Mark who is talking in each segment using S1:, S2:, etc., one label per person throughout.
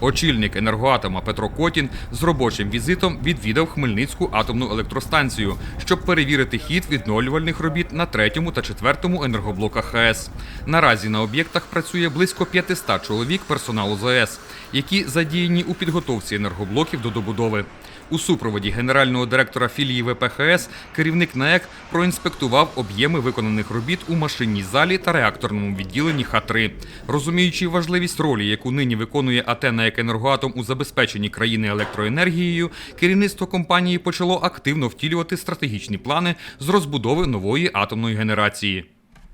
S1: Очільник енергоатома Петро Котін з робочим візитом відвідав Хмельницьку атомну електростанцію, щоб перевірити хід відновлювальних робіт на третьому та четвертому енергоблоках ХАЕС. Наразі на об'єктах працює близько 500 чоловік персоналу ЗАЕС, які задіяні у підготовці енергоблоків до добудови. У супроводі генерального директора філії ВПХС керівник НАЕК проінспектував об'єми виконаних робіт у машинній залі та реакторному відділенні Х-3. Розуміючи важливість ролі, яку нині виконує АТ НАЕК «Енергоатом» у забезпеченні країни електроенергією, керівництво компанії почало активно втілювати стратегічні плани з розбудови нової атомної генерації.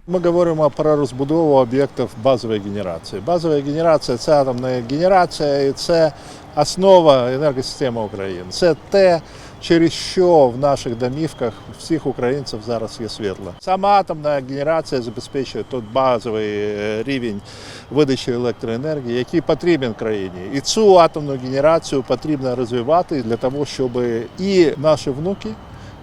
S2: Ми говоримо про розбудову об'єктів базової генерації. Базова генерація це атомна генерація і це основа енергосистеми України. Це те, через що в наших домівках всіх українців зараз є світло. Сама атомна генерація забезпечує той базовий е, рівень видачі електроенергії, який потрібен країні. І цю атомну генерацію потрібно розвивати для того, щоб і наші внуки,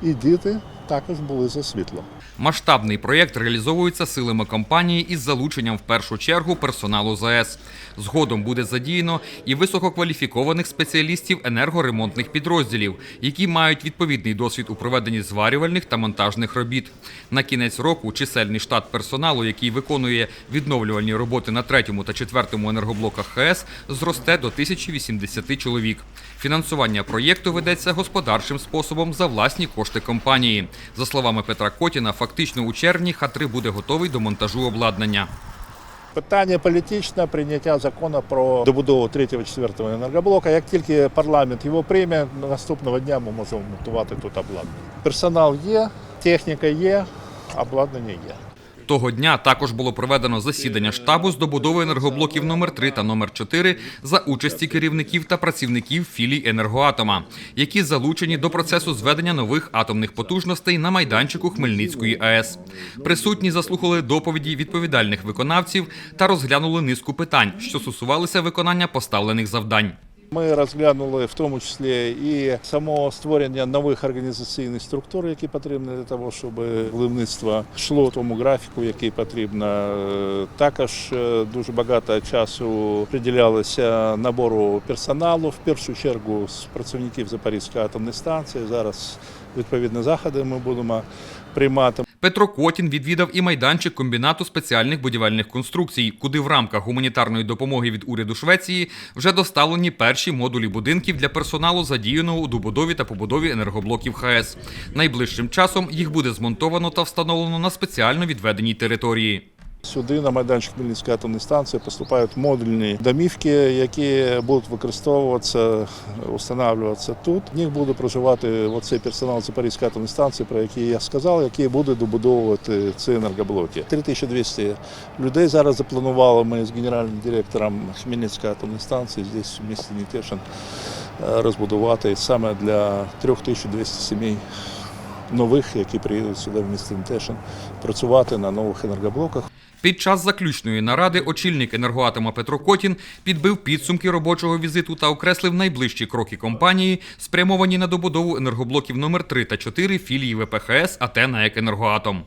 S2: і діти також були за світлом.
S1: Масштабний проєкт реалізовується силами компанії із залученням в першу чергу персоналу ЗАЕС. Згодом буде задіяно і висококваліфікованих спеціалістів енергоремонтних підрозділів, які мають відповідний досвід у проведенні зварювальних та монтажних робіт. На кінець року чисельний штат персоналу, який виконує відновлювальні роботи на третьому та четвертому енергоблоках ХАЕС, зросте до 1080 чоловік. Фінансування проєкту ведеться господарчим способом за власні кошти компанії. За словами Петра Котіна, фактично у червні Х-3 буде готовий до монтажу обладнання.
S2: Питання політичне прийняття закону про добудову 3-4 енергоблока. Як тільки парламент його прийме, наступного дня ми можемо монтувати тут обладнання. Персонал є, техніка є, обладнання є.
S1: Того дня також було проведено засідання штабу з добудови енергоблоків номер 3 та номер 4 за участі керівників та працівників філій енергоатома, які залучені до процесу зведення нових атомних потужностей на майданчику Хмельницької АЕС. Присутні заслухали доповіді відповідальних виконавців та розглянули низку питань, що стосувалися виконання поставлених завдань.
S2: Ми розглянули в тому числі і само створення нових організаційних структур, які потрібні для того, щоб виробництво йшло тому графіку, який потрібно. Також е, дуже багато часу приділялося набору персоналу, в першу чергу з працівників Запорізької атомної станції. Зараз відповідні заходи ми будемо приймати.
S1: Петро Котін відвідав і майданчик комбінату спеціальних будівельних конструкцій, куди в рамках гуманітарної допомоги від уряду Швеції вже доставлені перші модулі будинків для персоналу, задіяного у добудові та побудові енергоблоків ХАЕС. Найближчим часом їх буде змонтовано та встановлено на спеціально відведеній території.
S2: Сюди на майданчик Хмельницької атомної станції поступають модульні домівки, які будуть використовуватися, встановлюватися тут. В них буде проживати оцей персонал Запорізької атомної станції, про який я сказав, який буде добудовувати ці енергоблоки. 3200 людей зараз запланували ми з генеральним директором Хмельницької атомної станції здесь в місті Нітешин е, розбудувати саме для 3200 сімей нових, які приїдуть сюди в місто Тешин, працювати на нових енергоблоках.
S1: Під час заключної наради очільник енергоатома Петро Котін підбив підсумки робочого візиту та окреслив найближчі кроки компанії, спрямовані на добудову енергоблоків номер 3 та 4 філії ВПХС АТ «НАЕК Енергоатом».